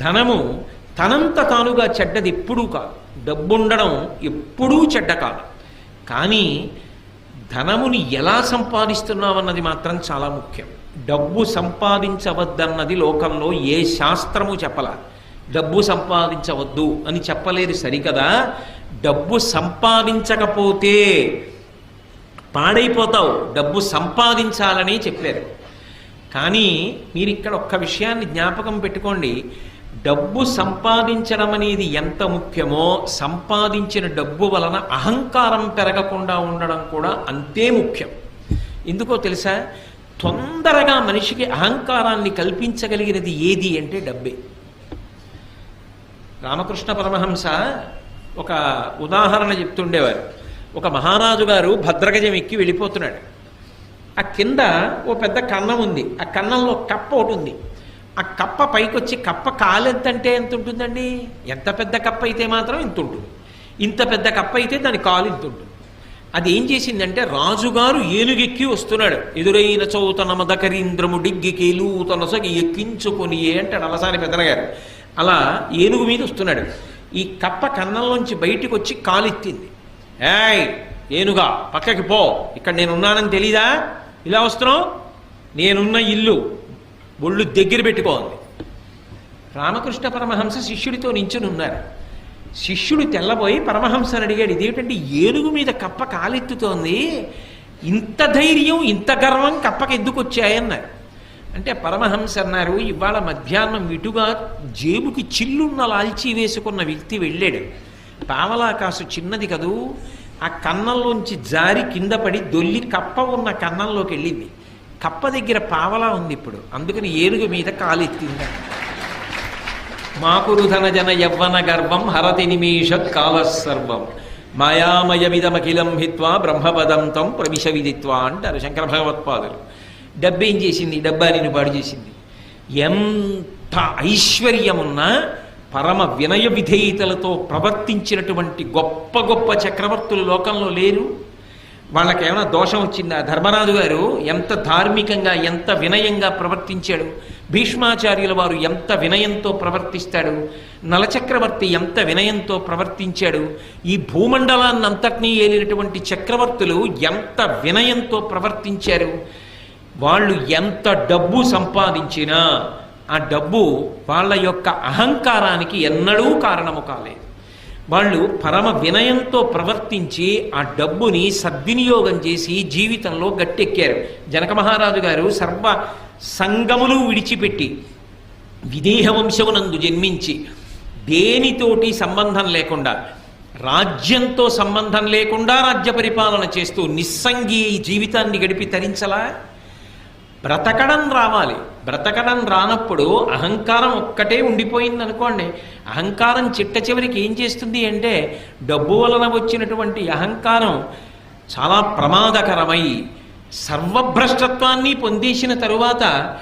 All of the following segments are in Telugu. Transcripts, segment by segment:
ధనము తనంత తానుగా చెడ్డది ఎప్పుడూ కాదు. డబ్బుండడం ఎప్పుడూ చెడ్డ కాదు. కానీ ధనముని ఎలా సంపాదిస్తున్నామన్నది మాత్రం చాలా ముఖ్యం. డబ్బు సంపాదించవద్దన్నది లోకంలో ఏ శాస్త్రము చెప్పల. డబ్బు సంపాదించవద్దు అని చెప్పలేదు సరికదా? డబ్బు సంపాదించకపోతే పాడైపోతావు. డబ్బు సంపాదించాలని చెప్పారు. కానీ మీరు ఇక్కడ ఒక్క విషయాన్ని జ్ఞాపకం పెట్టుకోండి. డబ్బు సంపాదించడం అనేది ఎంత ముఖ్యమో సంపాదించిన డబ్బు వలన అహంకారం పెరగకుండా ఉండడం కూడా అంతే ముఖ్యం. ఎందుకో తెలుసా? తొందరగా మనిషికి అహంకారాన్ని కల్పించగలిగినది ఏది అంటే డబ్బే. రామకృష్ణ పరమహంస ఒక ఉదాహరణ చెప్తుండేవారు. ఒక మహారాజు గారు భద్రగజం ఎక్కి వెళ్ళిపోతున్నాడు. ఆ కింద ఓ పెద్ద కన్నం ఉంది. ఆ కన్నంలో కప్ప ఒకటి ఉంది. ఆ కప్ప పైకొచ్చి కప్ప కాలెంతంటే ఎంత అంటే ఉంటుందండి ఎంత పెద్ద కప్ప అయితే మాత్రం ఇంత ఉంటుంది ఇంత పెద్ద కప్ప అయితే దాని కాలు ఇంత ఉంటుంది అది ఏం చేసిందంటే రాజుగారు ఏనుగెక్కి వస్తున్నాడు. ఎదురైన చౌతన మదకరీంద్రము డిగ్గికి లూతన సగి ఎక్కించుకొని అంటాడు అలసాని పెద్దనగారు అలా ఏనుగు మీద వస్తున్నాడు. ఈ కప్ప కన్నంలోంచి బయటికి వచ్చి కాలెత్తింది. ఏయ్ ఏనుగా పక్కకి పో. ఇక్కడ నేనున్నానని తెలీదా? ఇలా వస్తున్నావు? నేనున్న ఇల్లు. ఒళ్ళు దగ్గర పెట్టుకోవాలి రామకృష్ణ పరమహంస శిష్యుడితో నించుని ఉన్నారు శిష్యుడు తెల్లబోయి పరమహంసని అడిగాడు ఇదేమిటంటే ఏనుగు మీద కప్ప కాలెత్తుతోంది? ఇంత ధైర్యం ఇంత గర్వం కప్పకి ఎందుకు వచ్చాయన్నారు అంటే పరమహంస అన్నారు ఇవాళ మధ్యాహ్నం ఇటుగా జేబుకి చిల్లున్న లాల్చీ వేసుకున్న వ్యక్తి వెళ్ళాడు. పావలా కాసు చిన్నది కదూ ఆ కన్నంలోంచి జారి కింద పడి దొల్లి కప్ప ఉన్న కన్నంలోకి వెళ్ళింది కప్ప దగ్గర పావలా ఉంది ఇప్పుడు. అందుకని ఏనుగు మీద కాలెత్తింది మాకురుధన జన యవ్వన గర్వం హరతి నిమిషత్ కాలసర్వం మాయామయమిదమఖిలం హిత్వా బ్రహ్మపదం తం ప్రవిశ విదిత్వా అంటారు శంకర భగవత్పాదులు. డబ్బేం చేసింది? డబ్బా నేను పాడు చేసింది. ఎంత ఐశ్వర్యమున్నా పరమ వినయ విధేయతలతో ప్రవర్తించినటువంటి గొప్ప గొప్ప చక్రవర్తులు లోకంలో లేరు. వాళ్ళకి ఏమైనా దోషం వచ్చిందా? ధర్మరాజు గారు ఎంత ధార్మికంగా ఎంత వినయంగా ప్రవర్తించాడు? భీష్మాచార్యుల వారు ఎంత వినయంతో ప్రవర్తిస్తాడు? నలచక్రవర్తి ఎంత వినయంతో ప్రవర్తించాడు? ఈ భూమండలాన్ని అంతటినీ ఏలినటువంటి చక్రవర్తులు ఎంత వినయంతో ప్రవర్తించారు? వాళ్ళు ఎంత డబ్బు సంపాదించినా ఆ డబ్బు వాళ్ళ యొక్క అహంకారానికి ఎన్నడూ కారణము కాలేదు. వాళ్ళు పరమ వినయంతో ప్రవర్తించి ఆ డబ్బుని సద్వినియోగం చేసి జీవితంలో గట్టెక్కారు. జనక మహారాజు గారు సర్వ సంగములు విడిచిపెట్టి విదేహ వంశమునందు జన్మించి దేనితోటి సంబంధం లేకుండా రాజ్యంతో సంబంధం లేకుండా రాజ్య పరిపాలన చేస్తూ నిస్సంగి ఈ జీవితాన్ని గడిపి తరించలా? బ్రతకడం రావాలి. బ్రతకడం రానప్పుడు అహంకారం ఒక్కటే ఉండిపోయింది అనుకోండి అహంకారం చిట్ట చివరికి ఏం చేస్తుంది అంటే డబ్బు వలన వచ్చినటువంటి అహంకారం చాలా ప్రమాదకరమై సర్వభ్రష్టత్వాన్ని పొందేసిన తరువాత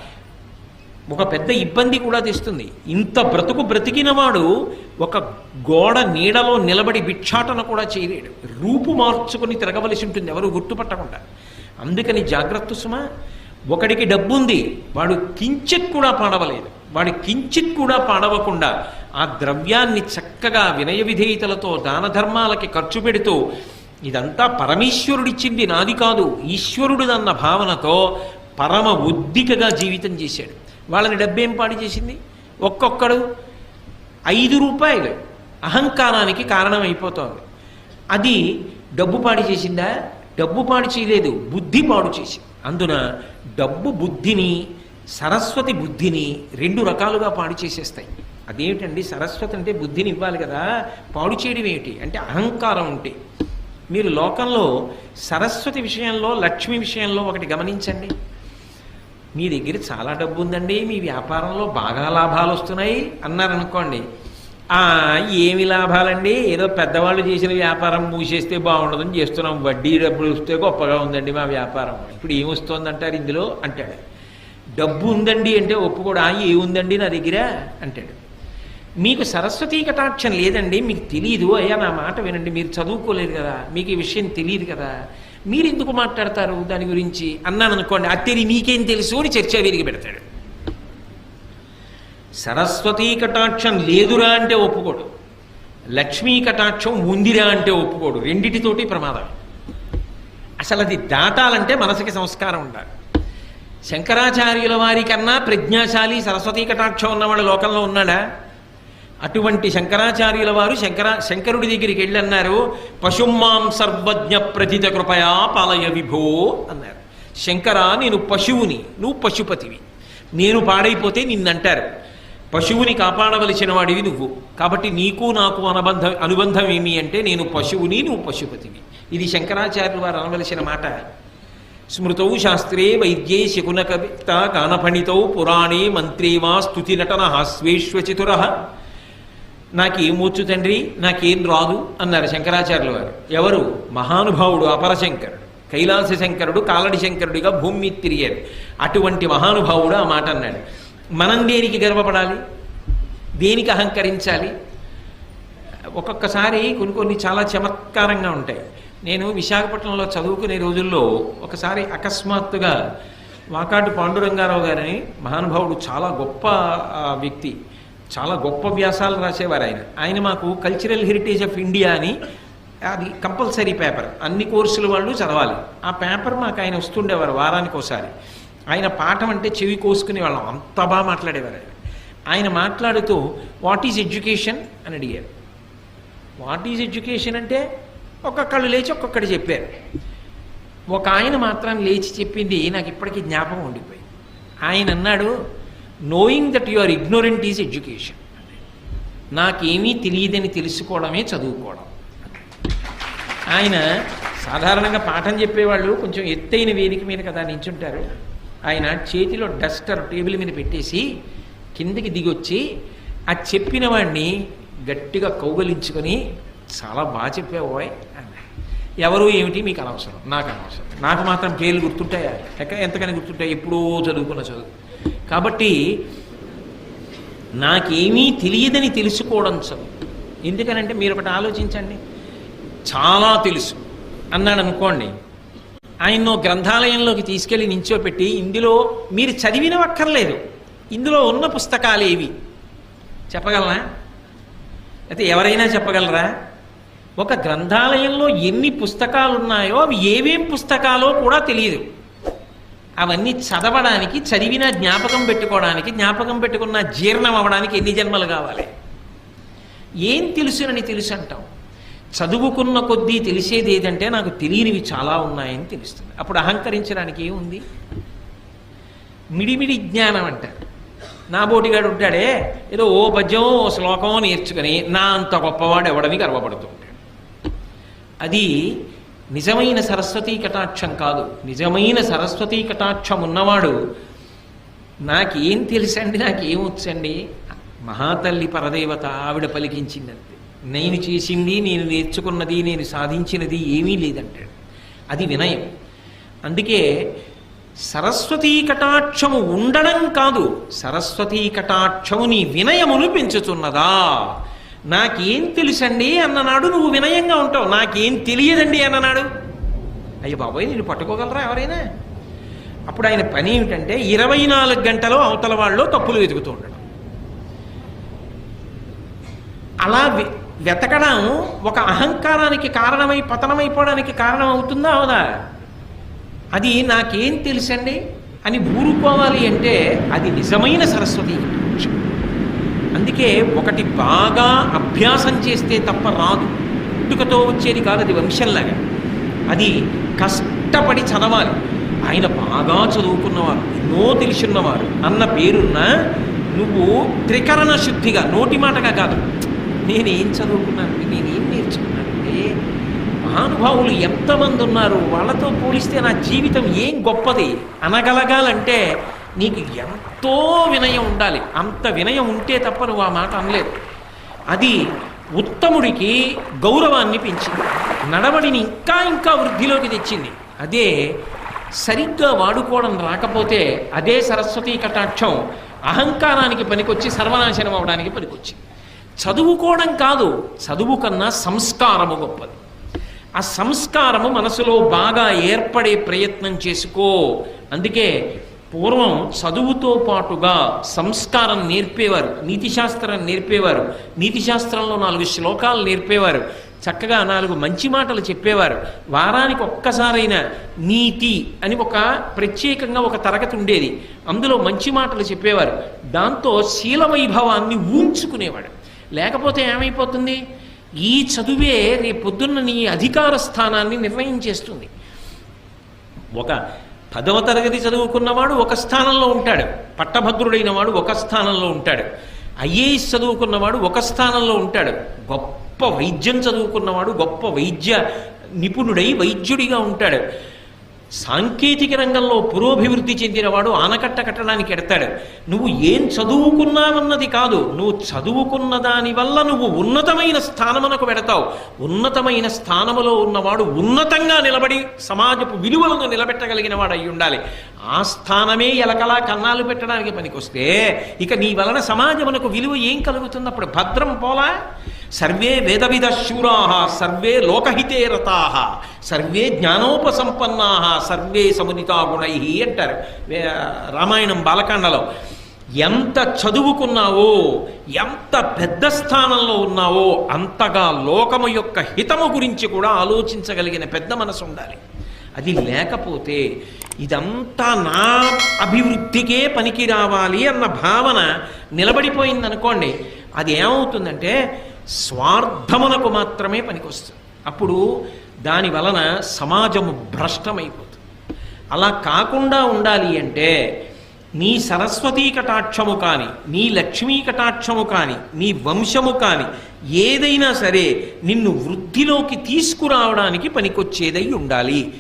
ఒక పెద్ద ఇబ్బంది కూడా తెస్తుంది. ఇంత బ్రతుకు బ్రతికినవాడు ఒక గోడ నీడలో నిలబడి భిక్షాటన కూడా చేయలేడు. రూపు మార్చుకుని తిరగవలసి ఉంటుంది ఎవరు గుర్తుపట్టకుండా. అందుకని జాగ్రత్త సుమా ఒకడికి డబ్బుంది వాడు కించిత్ కూడా పాడవలేదు. వాడి కించిత్ కూడా పాడవకుండా ఆ ద్రవ్యాన్ని చక్కగా వినయ విధేయతలతో దాన ధర్మాలకి ఖర్చు పెడుతూ ఇదంతా పరమేశ్వరుడిచ్చింది నాది కాదు ఈశ్వరుడిదన్న భావనతో పరమ ఉద్దికగా జీవితం చేశాడు. వాళ్ళని డబ్బేం పాడు చేసింది? ఒక్కొక్కడు ఐదు రూపాయలు. అహంకారానికి కారణమైపోతుంది. అది డబ్బు పాడి చేసిందా? డబ్బు పాడు చేయలేదు బుద్ధి పాడు చేసింది. అందున డబ్బు బుద్ధిని సరస్వతి బుద్ధిని రెండు రకాలుగా పాడు చేసేస్తాయి. అదేమిటండి? సరస్వతి అంటే బుద్ధిని ఇవ్వాలి కదా. పాడు చేయడం ఏమిటి? అంటే అహంకారం ఉంటే. మీరు లోకంలో సరస్వతి విషయంలో లక్ష్మి విషయంలో ఒకటి గమనించండి. మీ దగ్గర చాలా డబ్బు ఉందండి మీ వ్యాపారంలో బాగా లాభాలు వస్తున్నాయి అన్నారనుకోండి ఏమి లాభాలండి? ఏదో పెద్దవాళ్ళు చేసిన వ్యాపారం మూసేస్తే బాగుండదని చేస్తున్నాం. వడ్డీ డబ్బులు వస్తే గొప్పగా ఉందండి మా వ్యాపారం. ఇప్పుడు ఏమొస్తోందంటారు ఇందులో? అంటాడు. డబ్బు ఉందండి అంటే ఒప్పుకోడా? ఏముందండి నా దగ్గర? అంటాడు. మీకు సరస్వతీ కటాక్షం లేదండి మీకు తెలియదు అయ్యా నా మాట వినండి మీరు చదువుకోలేదు కదా మీకు ఈ విషయం తెలియదు కదా. మీరు ఎందుకు మాట్లాడతారు దాని గురించి? అన్నాను అనుకోండి అది తెలియ మీకేం తెలుసు అని చర్చ విరిగి పెడతాడు. సరస్వతీ కటాక్షం లేదురా అంటే ఒప్పుకోడు. లక్ష్మీ కటాక్షం ఉందిరా అంటే ఒప్పుకోడు. రెండిటితోటి ప్రమాదం అసలు అది దాటాలంటే మనసుకి సంస్కారం ఉండాలి. శంకరాచార్యుల వారి కన్నా ప్రజ్ఞాశాలి సరస్వతీ కటాక్షం ఉన్నవాడు లోకంలో ఉన్నాడా? అటువంటి శంకరాచార్యుల వారు శంకర శంకరుడి దగ్గరికి వెళ్ళన్నారు. పశుమాం సర్వజ్ఞ ప్రతిత కృపయా పాలయ విభో అన్నారు. శంకరా నేను పశువుని నువ్వు పశుపతివి. నేను పాడైపోతే నిన్నంటారు. పశువుని కాపాడవలసిన వాడివి నువ్వు. కాబట్టి నీకు నాకు అనుబంధం అనుబంధం ఏమి అంటే నేను పశువుని నువ్వు పశుపతివి. ఇది శంకరాచార్యులు వారు అనవలసిన మాట. స్మృతౌ శాస్త్రే వైద్యే శకున కవిత కానపణితౌ పురాణే మంత్రే వా స్తుతి నటన హాస్వేష్వచితుర నాకేమోచ్చు తండ్రి? నాకేం రాదు అన్నారు శంకరాచార్యుల వారు. ఎవరు? మహానుభావుడు అపరశంకరుడు. కైలాస శంకరుడు కాలడి శంకరుడిగా భూమి తిరిగారు అటువంటి మహానుభావుడు ఆ మాట అన్నాడు. మనం దేనికి గర్వపడాలి దేనికి అహంకరించాలి? ఒక్కొక్కసారి కొన్ని కొన్ని చాలా చమత్కారంగా ఉంటాయి. నేను విశాఖపట్నంలో చదువుకునే రోజుల్లో ఒకసారి అకస్మాత్తుగా వాకాటి పాండురంగారావు గారని మహానుభావుడు చాలా గొప్ప వ్యక్తి చాలా గొప్ప వ్యాసాలు రాసేవారు ఆయన. ఆయన మాకు కల్చరల్ హెరిటేజ్ ఆఫ్ ఇండియా అని అది కంపల్సరీ పేపర్ అన్ని కోర్సుల వాళ్ళు చదవాలి. ఆ పేపర్ మాకు ఆయన వస్తుండేవారు వారానికి ఒకసారి ఆయన పాఠం అంటే చెవి కోసుకునే వాళ్ళం. అంత బాగా మాట్లాడేవారు ఆయన. ఆయన మాట్లాడుతూ వాట్ ఈజ్ ఎడ్యుకేషన్ అని అడిగారు. వాట్ ఈజ్ ఎడ్యుకేషన్ అంటే ఒక్కొక్కళ్ళు లేచి ఒక్కొక్కటి చెప్పారు. ఒక ఆయన మాత్రం లేచి చెప్పింది నాకు ఇప్పటికీ జ్ఞాపకం ఉండిపోయింది. ఆయన అన్నాడు knowing that you are ignorant is education నాకేమీ తెలియదని తెలుసుకోవడమే చదువుకోవడం. ఆయన సాధారణంగా పాఠం చెప్పేవాళ్ళు కొంచెం ఎత్తైన వేదిక మీద కదా నించుంటారు. ఆయన చేతిలో డస్టర్ టేబుల్ మీద పెట్టేసి కిందకి దిగొచ్చి ఆ చెప్పిన వాడిని గట్టిగా కౌగలించుకొని చాలా బాగా చెప్పావోయ్ అన్నాడు. ఎవరు ఏమిటి? మీకు అనవసరం. నాకు అనవసరం. నాకు మాత్రం పేర్లు గుర్తుంటాయా? ఎక్క ఎంతకని గుర్తుంటాయి? ఎప్పుడో చదువుకున్న చదువు. కాబట్టి నాకేమీ తెలియదని తెలుసుకోవడం చదువు. ఎందుకనంటే మీరు ఒకటి ఆలోచించండి. చాలా తెలుసు అన్నాడు అనుకోండి ఆయన్నో గ్రంథాలయంలోకి తీసుకెళ్ళి నించోపెట్టి ఇందులో మీరు చదివినవక్కర్లేదు. ఇందులో ఉన్న పుస్తకాలు ఏవి? చెప్పగలరా? అయితే ఎవరైనా చెప్పగలరా? ఒక గ్రంథాలయంలో ఎన్ని పుస్తకాలు ఉన్నాయో అవి ఏవేం పుస్తకాలో కూడా తెలియదు. అవన్నీ చదవడానికి చదివిన జ్ఞాపకం పెట్టుకోవడానికి జ్ఞాపకం పెట్టుకున్న జీర్ణం అవ్వడానికి ఎన్ని జన్మలు కావాలి? ఏం తెలుసునని తెలుసు అంటాం చదువుకున్న కొద్దీ తెలిసేది ఏదంటే నాకు తెలియనివి చాలా ఉన్నాయని తెలుస్తుంది. అప్పుడు అహంకరించడానికి ఏముంది? మిడిమిడి జ్ఞానం అంటారు నా బోటిగాడు ఉంటాడే ఏదో ఓ పద్యం ఓ శ్లోకం నేర్చుకుని నా అంత గొప్పవాడు ఎవడని గర్వపడుతూ ఉంటాడు. అది నిజమైన సరస్వతీ కటాక్షం కాదు. నిజమైన సరస్వతీ కటాక్షం ఉన్నవాడు నాకేం తెలుసండి నాకేం వచ్చండి? మహాతల్లి పరదేవత ఆవిడ పలికించిందంతే. నేను చేసింది నేను నేర్చుకున్నది నేను సాధించినది ఏమీ లేదంటాడు. అది వినయం. అందుకే సరస్వతీ కటాక్షము ఉండడం కాదు సరస్వతీ కటాక్షము నీ వినయమును పెంచుతున్నదా? నాకేం తెలుసండి అన్ననాడు నువ్వు వినయంగా ఉంటావు. నాకేం తెలియదండి అన్ననాడు. అయ్యో బాబోయ్ నేను పట్టుకోగలరా ఎవరైనా? అప్పుడు ఆయన పని ఏమిటంటే ఇరవై నాలుగు గంటలు అవతల వాళ్ళు తప్పులు వెతుకుతూ ఉండడం. అలా వెతకడం ఒక అహంకారానికి కారణమై పతనమైపోవడానికి కారణం అవుతుందా అవదా అది నాకేం తెలుసండి? అని ఊరుకోవాలి అంటే అది నిజమైన సరస్వతి అందుకే ఒకటి బాగా అభ్యాసం చేస్తే తప్ప రాదు. పుట్టుకతో వచ్చేది కాదు అది వంశంలాగా. అది కష్టపడి చదవాలి. ఆయన బాగా చదువుకున్నవారు ఎన్నో తెలుసున్నవారు. అన్న పేరున్న నువ్వు త్రికరణ శుద్ధిగా నోటి మాటగా కాదు. నేనేం చదువుకున్నానండి నేనేం నేర్చుకున్నానండి మహానుభావులు ఎంతమంది ఉన్నారు? వాళ్ళతో పోలిస్తే నా జీవితం ఏం గొప్పది? అనగలగాలంటే నీకు ఎంతో వినయం ఉండాలి. అంత వినయం ఉంటే తప్ప నువ్వు ఆ మాట అనలేదు అది ఉత్తముడికి గౌరవాన్ని పెంచింది. నడవడిని ఇంకా ఇంకా వృద్ధిలోకి తెచ్చింది. అదే సరిగ్గా వాడుకోవడం రాకపోతే అదే సరస్వతీ కటాక్షం అహంకారానికి పనికొచ్చి సర్వనాశనం అవడానికి పనికొచ్చింది. చదువుకోవడం కాదు చదువు కన్నా సంస్కారము గొప్పది. ఆ సంస్కారము మనసులో బాగా ఏర్పడే ప్రయత్నం చేసుకో. అందుకే పూర్వం చదువుతో పాటుగా సంస్కారం నేర్పేవారు నీతిశాస్త్రం నేర్పేవారు నీతిశాస్త్రంలో నాలుగు శ్లోకాలు నేర్పేవారు చక్కగా నాలుగు మంచి మాటలు చెప్పేవారు. వారానికి ఒక్కసారైన నీతి అని ఒక ప్రత్యేకంగా ఒక తరగతి ఉండేది. అందులో మంచి మాటలు చెప్పేవారు. దాంతో శీల వైభవాన్ని ఊంచుకునేవాడు. లేకపోతే ఏమైపోతుంది? ఈ చదువే రేపొద్దున్న నీ అధికార స్థానాన్ని నిర్ణయించేస్తుంది ఒక పదవ తరగతి చదువుకున్నవాడు ఒక స్థానంలో ఉంటాడు. పట్టభద్రుడైన వాడు ఒక స్థానంలో ఉంటాడు. ఐఏఎస్ చదువుకున్నవాడు ఒక స్థానంలో ఉంటాడు. గొప్ప వైద్యం చదువుకున్నవాడు గొప్ప వైద్య నిపుణుడై వైద్యుడిగా ఉంటాడు. సాంకేతిక రంగంలో పురోభివృద్ధి చెందినవాడు ఆనకట్ట కట్టడానికి ఎడతాడు. నువ్వు ఏం చదువుకున్నావన్నది కాదు నువ్వు చదువుకున్న దాని వల్ల నువ్వు ఉన్నతమైన స్థానమునకు వెడతావు. ఉన్నతమైన స్థానములో ఉన్నవాడు ఉన్నతంగా నిలబడి సమాజపు విలువలను నిలబెట్టగలిగిన వాడు అయి ఉండాలి. ఆ స్థానమే ఎలకలా కన్నాలు పెట్టడానికి పనికొస్తే ఇక నీ వలన సమాజమునకు విలువ ఏం కలుగుతుంది అప్పుడు భద్రం పోలా? సర్వే వేదవిధ శూరా సర్వే లోకహితే రతా సర్వే జ్ఞానోపసంపన్నా సర్వే సమునితా గుణై అంటారు రామాయణం బాలకాండలో. ఎంత చదువుకున్నావో ఎంత పెద్ద స్థానంలో ఉన్నావో అంతగా లోకము యొక్క హితము గురించి కూడా ఆలోచించగలిగిన పెద్ద మనసు ఉండాలి. అది లేకపోతే ఇదంతా నా అభివృద్ధికే పనికి రావాలి అన్న భావన నిలబడిపోయిందనుకోండి అది ఏమవుతుందంటే స్వార్థమునకు మాత్రమే పనికొస్తుంది. అప్పుడు దాని వలన సమాజము భ్రష్టమైపోతుంది. అలా కాకుండా ఉండాలి అంటే నీ సరస్వతీ కటాక్షము కానీ నీ లక్ష్మీ కటాక్షము కానీ నీ వంశము కానీ ఏదైనా సరే నిన్ను వృద్ధిలోకి తీసుకురావడానికి పనికొచ్చేదై ఉండాలి.